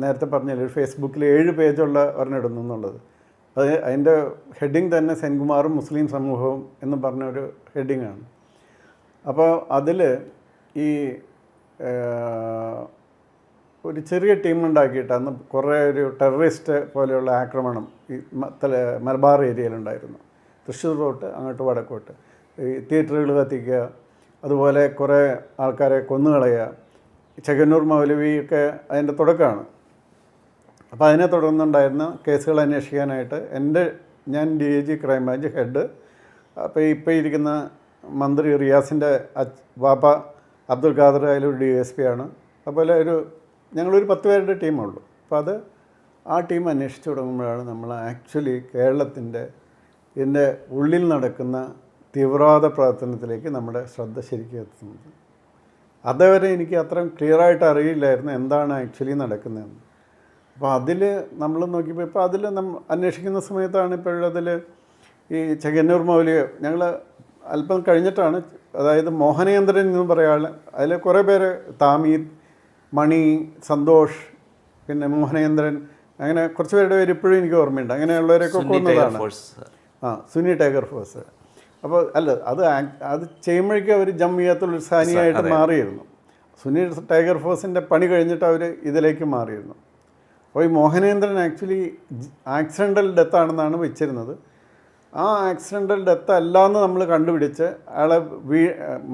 നേരത്തെ പറഞ്ഞില്ല ഫേസ്ബുക്കിൽ ഏഴ് പേജുള്ള ഒരെണ്ണം എന്നുള്ളത്. അത് അതിന്റെ ഹെഡിങ് തന്നെ സെൻകുമാറും മുസ്ലിം സമൂഹവും എന്ന് പറഞ്ഞ ഒരു ഹെഡിങ്ങാണ് അപ്പോൾ അതിൽ ഈ ഒരു ചെറിയ ടീം ഉണ്ടാക്കിയിട്ടാണ് കുറേ ഒരു ടെററിസ്റ്റ് പോലെയുള്ള ആക്രമണം ഈ തല മലബാർ ഏരിയയിലുണ്ടായിരുന്നു. തൃശ്ശൂർ റോട്ട് അങ്ങോട്ട് വടക്കോട്ട്. ഈ തിയേറ്ററുകൾ കത്തിക്കുക അതുപോലെ കുറേ ആൾക്കാരെ കൊന്നുകളയുക. ചെകന്നൂർ മൗലവിയൊക്കെ അതിന്റെ തുടക്കമാണ്. അപ്പോൾ അതിനെ തുടർന്നുണ്ടായിരുന്ന കേസുകൾ അന്വേഷിക്കാനായിട്ട് എന്റെ ഞാൻ D I G crime branch head അപ്പോൾ ഇപ്പോൾ ഇരിക്കുന്ന മന്ത്രി റിയാസിന്റെ വാപ്പ അബ്ദുൽ ഖാദർ അതിലൊരു ഡി എസ് പി ആണ്. അതുപോലെ ഒരു ഞങ്ങളൊരു പത്ത് പേരുടെ ടീമുള്ളൂ. അപ്പോൾ അത് ആ ടീം അന്വേഷിച്ച് തുടങ്ങുമ്പോഴാണ് നമ്മൾ ആക്ച്വലി കേരളത്തിന്റെ ഇതിന്റെ ഉള്ളിൽ നടക്കുന്ന തീവ്രവാദ പ്രവർത്തനത്തിലേക്ക് നമ്മുടെ ശ്രദ്ധ ശരിക്കും എത്തുന്നത്. അതുവരെ എനിക്ക് അത്രയും ക്ലിയറായിട്ട് അറിയില്ലായിരുന്നു എന്താണ് ആക്ച്വലി നടക്കുന്നതെന്ന്. അപ്പോൾ അതിൽ നമ്മൾ നോക്കിയപ്പോൾ ഇപ്പോൾ അതിൽ നമ്മൾ അന്വേഷിക്കുന്ന സമയത്താണ് ഇപ്പോഴതിൽ ഈ ചെകന്നൂർ മൗലിക ഞങ്ങൾ അല്പം കഴിഞ്ഞിട്ടാണ് അതായത് മോഹനേന്ദ്രൻ എന്ന് പറയാൻ അതിൽ കുറേ പേര് താമീദ് മണി സന്തോഷ് പിന്നെ മോഹനേന്ദ്രൻ അങ്ങനെ കുറച്ച് പേരുടെ പേര് ഇപ്പോഴും എനിക്ക് ഓർമ്മയുണ്ട്. അങ്ങനെയുള്ളവരൊക്കെ കൊന്നതാണ്. ആ സുനി ടൈഗർ ഫോഴ്സ്. അപ്പോൾ അല്ല അത് അത് ചെയ്യുമ്പോഴേക്കും അവർ ജമ്മിയത്തുൽ സാനിയായിട്ട് മാറിയിരുന്നു. സുനി ടൈഗർ ഫോഴ്സിന്റെ പണി കഴിഞ്ഞിട്ട് അവർ ഇതിലേക്ക് മാറിയിരുന്നു. അപ്പോൾ ഈ മോഹനേന്ദ്രൻ ആക്ച്വലി ആക്സിഡന്റൽ ഡെത്താണെന്നാണ് വെച്ചിരുന്നത്. ആ ആക്സിഡന്റൽ ഡെത്ത് അല്ലാന്ന് നമ്മൾ കണ്ടുപിടിച്ച് അയാളെ വീ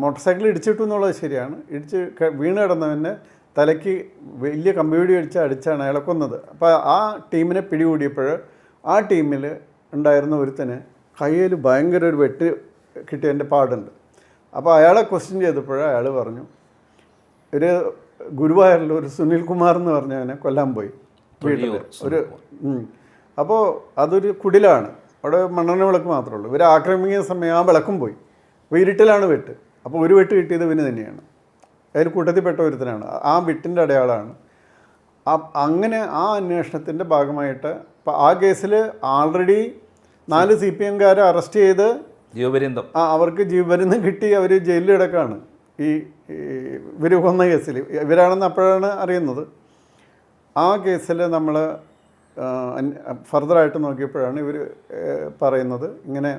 മോട്ടോർ സൈക്കിൾ ഇടിച്ചിട്ടു എന്നുള്ളത് ശരിയാണ്. ഇടിച്ച് വീണ് കിടന്നവനെ തലയ്ക്ക് വലിയ കമ്പിയൂടി അടിച്ച് അടിച്ചാണ് അയാളെ കൊന്നത്. അപ്പോൾ ആ ടീമിനെ പിടികൂടിയപ്പോൾ ആ ടീമിൽ ഉണ്ടായിരുന്ന ഒരുത്തന് കയ്യിൽ ഭയങ്കര ഒരു വെട്ട് കിട്ടിയതിന്റെ പാടുണ്ട്. അപ്പോൾ അയാളെ ക്വസ്റ്റ്യൻ ചെയ്തപ്പോൾ അയാൾ പറഞ്ഞു ഒരു ഗുരുവായൂരിൽ ഒരു സുനിൽ കുമാർ എന്ന് പറഞ്ഞവനെ കൊല്ലാൻ പോയി. വീട്ടിൽ ഒരു അപ്പോൾ അതൊരു കുടിലാണ്. അവിടെ മണ്ണെണ്ണ വിളക്ക് മാത്രമേ ഉള്ളൂ. ഇവർ ആക്രമിക്കുന്ന സമയം ആ വിളക്കും പോയി. അപ്പോൾ ഇരുട്ടിലാണ് വെട്ട്. അപ്പോൾ ഒരു വെട്ട് കിട്ടിയത് ഇവന് തന്നെയാണ്. അതിൽ കൂട്ടത്തിൽപ്പെട്ട ഒരുത്തനാണ്. ആ വെട്ടിന്റെ അടയാളമാണ് അങ്ങനെ ആ അന്വേഷണത്തിന്റെ ഭാഗമായിട്ട് ഇപ്പോൾ ആ കേസിൽ ആൾറെഡി നാല് സി പി എംകാരെ അറസ്റ്റ് ചെയ്ത് ജീവപര്യന്തം. ആ അവർക്ക് ജീവപര്യന്തം കിട്ടി അവർ ജയിലിൽ കിടക്കാണ്. ഈ ഇവർ കൊന്ന കേസിൽ ഇവരാണെന്ന് അപ്പോഴാണ് അറിയുന്നത്. ആ കേസിൽ നമ്മൾ ഫർദറായിട്ട് നോക്കിയപ്പോഴാണ് ഇവർ പറയുന്നത്. ഇങ്ങനെ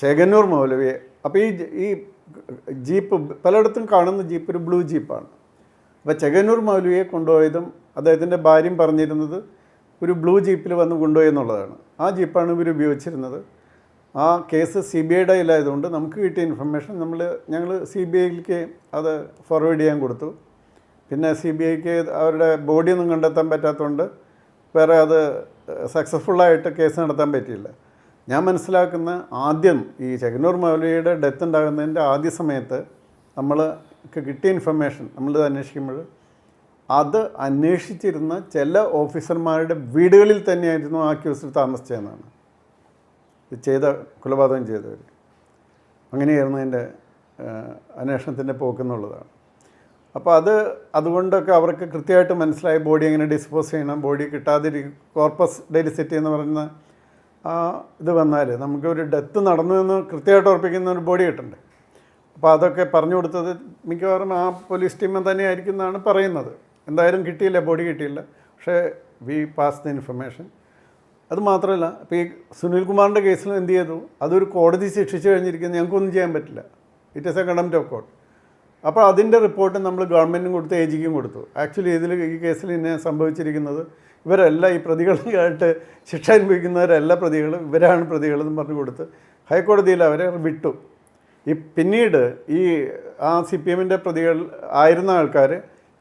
ചേകന്നൂർ മൗലവിയെ അപ്പോൾ ഈ ഈ ജീപ്പ് പലയിടത്തും കാണുന്ന ജീപ്പ് ഒരു ബ്ലൂ ജീപ്പാണ്. അപ്പോൾ ചെകന്നൂർ മൗലവിയെ കൊണ്ടുപോയതും അദ്ദേഹത്തിന്റെ ഭാര്യയും പറഞ്ഞിരുന്നത് ഒരു ബ്ലൂ ജീപ്പിൽ വന്ന് കൊണ്ടുപോയി എന്നുള്ളതാണ്. ആ ജീപ്പാണ് ഇവർ ഉപയോഗിച്ചിരുന്നത്. ആ കേസ് സി ബി ഐയുടെ കയ്യിലായതുകൊണ്ട് നമുക്ക് കിട്ടിയ ഇൻഫർമേഷൻ നമ്മൾ ഞങ്ങൾ സി ബി ഐയിലേക്ക് അത് ഫോർവേഡ് ചെയ്യാൻ കൊടുത്തു. പിന്നെ സി ബി ഐക്ക് അവരുടെ ബോഡിയൊന്നും കണ്ടെത്താൻ പറ്റാത്തതുകൊണ്ട് വേറെ അത് സക്സസ്ഫുള്ളായിട്ട് കേസ് നടത്താൻ പറ്റിയില്ല. ഞാൻ മനസ്സിലാക്കുന്ന ആദ്യം ഈ ചെകന്നൂർ മൗലവിയുടെ ഡെത്ത് ഉണ്ടാകുന്നതിന്റെ ആദ്യ സമയത്ത് നമ്മൾ കിട്ടിയ ഇൻഫർമേഷൻ നമ്മളിത് അന്വേഷിക്കുമ്പോൾ അത് അന്വേഷിച്ചിരുന്ന ചില ഓഫീസർമാരുടെ വീടുകളിൽ തന്നെയായിരുന്നു ആ ക്യൂസിൽ താമസിച്ചതെന്നാണ്. ഇത് ചെയ്ത കൊലപാതകം ചെയ്തവർ അങ്ങനെയായിരുന്നു അതിന്റെ അന്വേഷണത്തിന്റെ പോക്കെന്നുള്ളതാണ് അപ്പോൾ അത് അതുകൊണ്ടൊക്കെ അവർക്ക് കൃത്യമായിട്ട് മനസ്സിലായി ബോഡി എങ്ങനെ ഡിസ്പോസ് ചെയ്യണം ബോഡി കിട്ടാതിരി കോർപ്പസ് ഡെലിസിറ്റി എന്ന് പറയുന്ന ആ ഇത് വന്നാൽ നമുക്ക് ഒരു ഡെത്ത് നടന്നു എന്ന് കൃത്യമായിട്ട് ഉറപ്പിക്കുന്ന ഒരു ബോഡി കിട്ടണ്ടേ? അപ്പോൾ അതൊക്കെ പറഞ്ഞു കൊടുത്തത് മിക്കവാറും ആ പോലീസ് ടീം തന്നെയായിരിക്കും എന്നാണ് പറയുന്നത്. എന്തായാലും കിട്ടിയില്ല ബോഡി കിട്ടിയില്ല. പക്ഷേ വി പാസ് ദ ഇൻഫർമേഷൻ. അത് മാത്രമല്ല ഇപ്പോൾ ഈ സുനിൽ കുമാറിന്റെ കേസിൽ എന്ത് ചെയ്തു? അതൊരു കോടതി ശിക്ഷിച്ചു കഴിഞ്ഞിരിക്കുന്നത് ഞങ്ങൾക്കൊന്നും ചെയ്യാൻ പറ്റില്ല. It is a contempt of court അപ്പോൾ അതിന്റെ റിപ്പോർട്ട് നമ്മൾ ഗവൺമെന്റിനും കൊടുത്തു എ ജിക്കും കൊടുത്തു. ആക്ച്വലി ഇതിൽ ഈ കേസിൽ ഇന്നെ സംഭവിച്ചിരിക്കുന്നത് ഇവരെല്ലാം ഈ പ്രതികളായിട്ട് ശിക്ഷ അനുഭവിക്കുന്നവരെല്ലാ പ്രതികളും ഇവരാണ് പ്രതികളെന്ന് പറഞ്ഞു കൊടുത്ത് ഹൈക്കോടതിയിൽ അവരെ വിട്ടു. ഈ പിന്നീട് ഈ ആ സി പി എമ്മിന്റെ പ്രതികൾ ആയിരുന്ന ആൾക്കാർ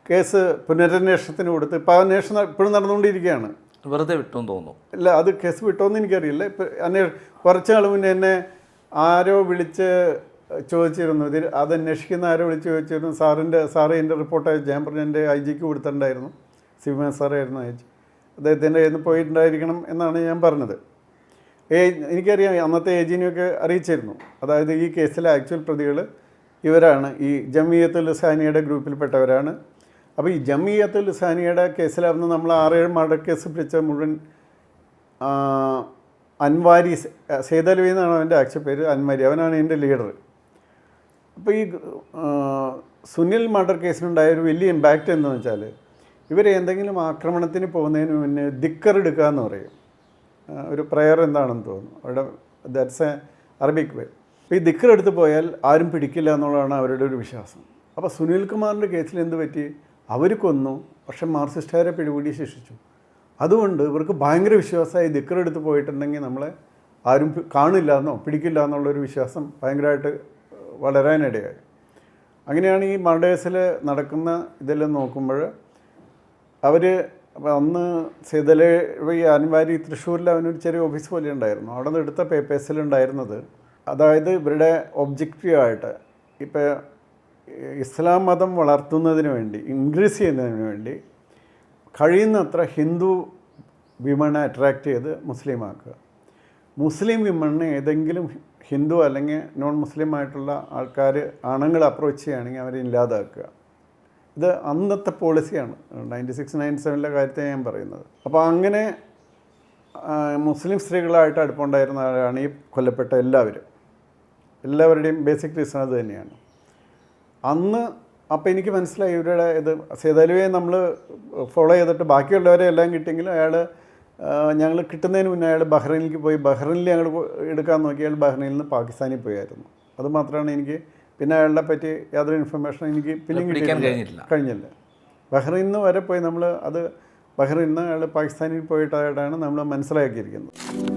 കേസ് പുനരന്വേഷണത്തിന് കൊടുത്ത് ഇപ്പോൾ അന്വേഷണം ഇപ്പോഴും നടന്നുകൊണ്ടിരിക്കുകയാണ്. വെറുതെ വിട്ടെന്ന് തോന്നുന്നു. ഇല്ല അത് കേസ് വിട്ടോന്ന് എനിക്കറിയില്ല. ഇപ്പം അന്വേഷണം കുറച്ച് നാൾ മുന്നേ എന്നെ ആരോ വിളിച്ച് ചോദിച്ചിരുന്നു. ഇതിൽ അത് ആരെ വിളിച്ച് ചോദിച്ചിരുന്നു. സാറിന്റെ സാറ് എന്റെ റിപ്പോർട്ട് അയച്ചു ഞാൻ പറഞ്ഞു എന്റെ ഐ ജിക്ക് കൊടുത്തിട്ടുണ്ടായിരുന്നു. സിവിമൻ സാറായിരുന്നു അയച്ചു. അദ്ദേഹത്തിന്റെ കയ്യിൽ നിന്ന് പോയിട്ടുണ്ടായിരിക്കണം എന്നാണ് ഞാൻ പറഞ്ഞത്. ഏ എനിക്കറിയാം അന്നത്തെ ഏജിനെയൊക്കെ അറിയിച്ചിരുന്നു. അതായത് ഈ കേസിലെ ആക്ച്വൽ പ്രതികൾ ഇവരാണ്. ഈ ജമിയത്തുൽ സാനിയുടെ ഗ്രൂപ്പിൽപ്പെട്ടവരാണ്. അപ്പോൾ ഈ ജമിയത്തുൽ സാനിയുടെ കേസിലായിരുന്നു നമ്മൾ ആറേഴ് മർഡർ കേസ് പിടിച്ച മുഴുവൻ അൻവാരി സേതലവി എന്നാണ് അവന്റെ ആക്ച്വൽ പേര് അൻവാരി. അവനാണ് എന്റെ ലീഡർ അപ്പോൾ ഈ സുനിൽ മർഡർ കേസിനുണ്ടായ ഒരു വലിയ ഇമ്പാക്റ്റ് എന്ന് വെച്ചാൽ ഇവർ എന്തെങ്കിലും ആക്രമണത്തിന് പോകുന്നതിന് മുന്നേ ദിക്കർ എടുക്കുക എന്ന് പറയും ഒരു പ്രയർ എന്താണെന്ന് തോന്നുന്നു. അവിടെ ദാറ്റ്സ് എ അറബിക് വേ അപ്പോൾ ഈ ദിക്കർ എടുത്ത് പോയാൽ ആരും പിടിക്കില്ല എന്നുള്ളതാണ് അവരുടെ ഒരു വിശ്വാസം. അപ്പോൾ സുനിൽ കുമാറിന്റെ കേസിൽ എന്ത് പറ്റി? അവർ കൊന്നു. പക്ഷെ മാർസിസ്റ്റുകാരെ പിടികൂടി ശിക്ഷിച്ചു. അതുകൊണ്ട് ഇവർക്ക് ഭയങ്കര വിശ്വാസമായി ദിക്കർ എടുത്ത് പോയിട്ടുണ്ടെങ്കിൽ നമ്മളെ ആരും കാണില്ല എന്നോ പിടിക്കില്ല എന്നുള്ളൊരു വിശ്വാസം ഭയങ്കരമായിട്ട് വളരാനിടയായി. അങ്ങനെയാണ് ഈ മർഡേഴ്സിൽ നടക്കുന്ന ഇതെല്ലാം നോക്കുമ്പോൾ അവർ അന്ന് സീതല ഈ അൻവാരി തൃശ്ശൂരിൽ അവനൊരു ചെറിയ ഓഫീസ് പോലെ ഉണ്ടായിരുന്നു. അവിടെ നിന്ന് എടുത്ത പേപ്പേഴ്സിലുണ്ടായിരുന്നത് അതായത് ഇവരുടെ ഒബ്ജക്റ്റീവായിട്ട് ഇപ്പോൾ ഇസ്ലാം മതം വളർത്തുന്നതിന് വേണ്ടി ഇൻക്രീസ് ചെയ്യുന്നതിന് വേണ്ടി കഴിയുന്നത്ര ഹിന്ദു വിമണെ അട്രാക്റ്റ് ചെയ്ത് മുസ്ലിമാക്കുക. മുസ്ലിം വിമണിനെ ഏതെങ്കിലും ഹിന്ദു അല്ലെങ്കിൽ നോൺ മുസ്ലിം ആയിട്ടുള്ള ആൾക്കാർ ആണുങ്ങൾ അപ്രോച്ച് ചെയ്യുകയാണെങ്കിൽ അവരെ ഇല്ലാതാക്കുക. ഇത് അന്നത്തെ പോളിസിയാണ് നയന്റി സിക്സ് നയന്റി സെവനിലെ കാര്യത്തെ ഞാൻ പറയുന്നത്. അപ്പോൾ അങ്ങനെ മുസ്ലിം സ്ത്രീകളായിട്ട് അടുപ്പമുണ്ടായിരുന്നവരാണ് ഈ കൊല്ലപ്പെട്ട എല്ലാവരും. എല്ലാവരുടെയും ബേസിക് റീസൺ അത് തന്നെയാണ്. അന്ന് അപ്പോൾ എനിക്ക് മനസ്സിലായി ഇവരുടെ ഇത് സേതാലുവെ നമ്മൾ ഫോളോ ചെയ്തിട്ട് ബാക്കിയുള്ളവരെ എല്ലാം കിട്ടിയെങ്കിലും അയാൾ ഞങ്ങൾ കിട്ടുന്നതിന് മുന്നേ അയാൾ ബഹ്റൈനിലേക്ക് പോയി. ബഹ്റൈനിൽ ഞങ്ങൾ എടുക്കാൻ നോക്കി അയാൾ ബഹ്റൈനിൽ നിന്ന് പാകിസ്ഥാനിൽ പോയായിരുന്നു. അതുമാത്രമാണ് എനിക്ക് പിന്നെ അയാളെ പറ്റി യാതൊരു ഇൻഫർമേഷൻ എനിക്ക് പിന്നെ കിട്ടിയില്ല. കഴിഞ്ഞില്ല. ബഹ്റൈനിൽ നിന്ന് വരെ പോയി നമ്മൾ അത് ബഹ്റൈനിൽ നിന്ന് അയാൾ പാകിസ്ഥാനിൽ പോയിട്ടായിട്ടാണ് നമ്മൾ മനസ്സിലാക്കിയിരിക്കുന്നത്.